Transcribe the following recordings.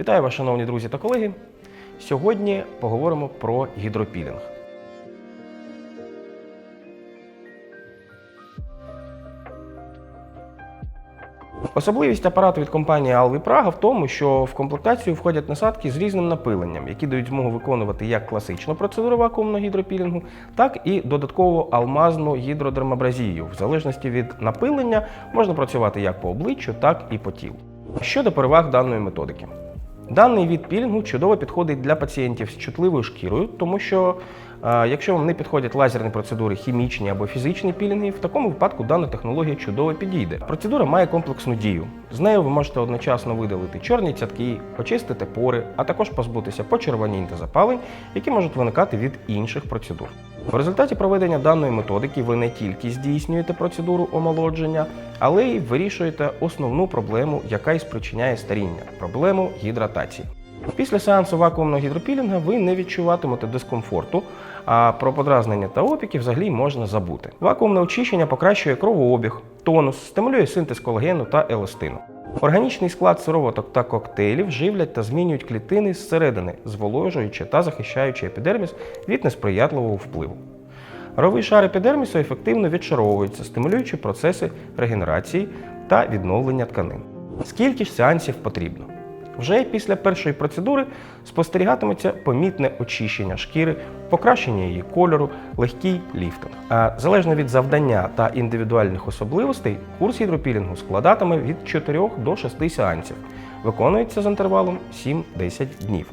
Вітаю вас, шановні друзі та колеги. Сьогодні поговоримо про гідропілінг. Особливість апарату від компанії Alvi Praga в тому, що в комплектацію входять насадки з різним напиленням, які дають змогу виконувати як класичну процедуру вакуумного гідропілінгу, так і додатково алмазну гідродермабразію. В залежності від напилення можна працювати як по обличчю, так і по тілу. Щодо переваг даної методики. Даний від пілінгу чудово підходить для пацієнтів з чутливою шкірою, тому що е, якщо вам не підходять лазерні процедури, хімічні або фізичні пілінги, в такому випадку дана технологія чудово підійде. Процедура має комплексну дію. З нею ви можете одночасно видалити чорні цятки, очистити пори, а також позбутися почервонінь та запалень, які можуть виникати від інших процедур. В результаті проведення даної методики ви не тільки здійснюєте процедуру омолодження, але й вирішуєте основну проблему, яка і спричиняє старіння проблему гідратації. Після сеансу вакуумного гідропілінга ви не відчуватимете дискомфорту, а про подразнення та опіки взагалі можна забути. Вакуумне очищення покращує кровообіг, тонус, стимулює синтез колагену та еластину. Органічний склад сироваток та коктейлів живлять та змінюють клітини зсередини, зволожуючи та захищаючи епідерміс від несприятливого впливу. Ровий шар епідермісу ефективно відшаровується, стимулюючи процеси регенерації та відновлення тканин. Скільки ж сеансів потрібно? Вже після першої процедури спостерігатиметься помітне очищення шкіри, покращення її кольору, легкий ліфтинг. А залежно від завдання та індивідуальних особливостей, курс гідропілінгу складатиме від 4 до 6 сеансів. Виконується з інтервалом 7-10 днів.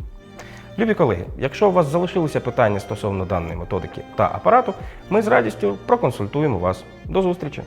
Любі колеги, якщо у вас залишилися питання стосовно даної методики та апарату, ми з радістю проконсультуємо вас. До зустрічі!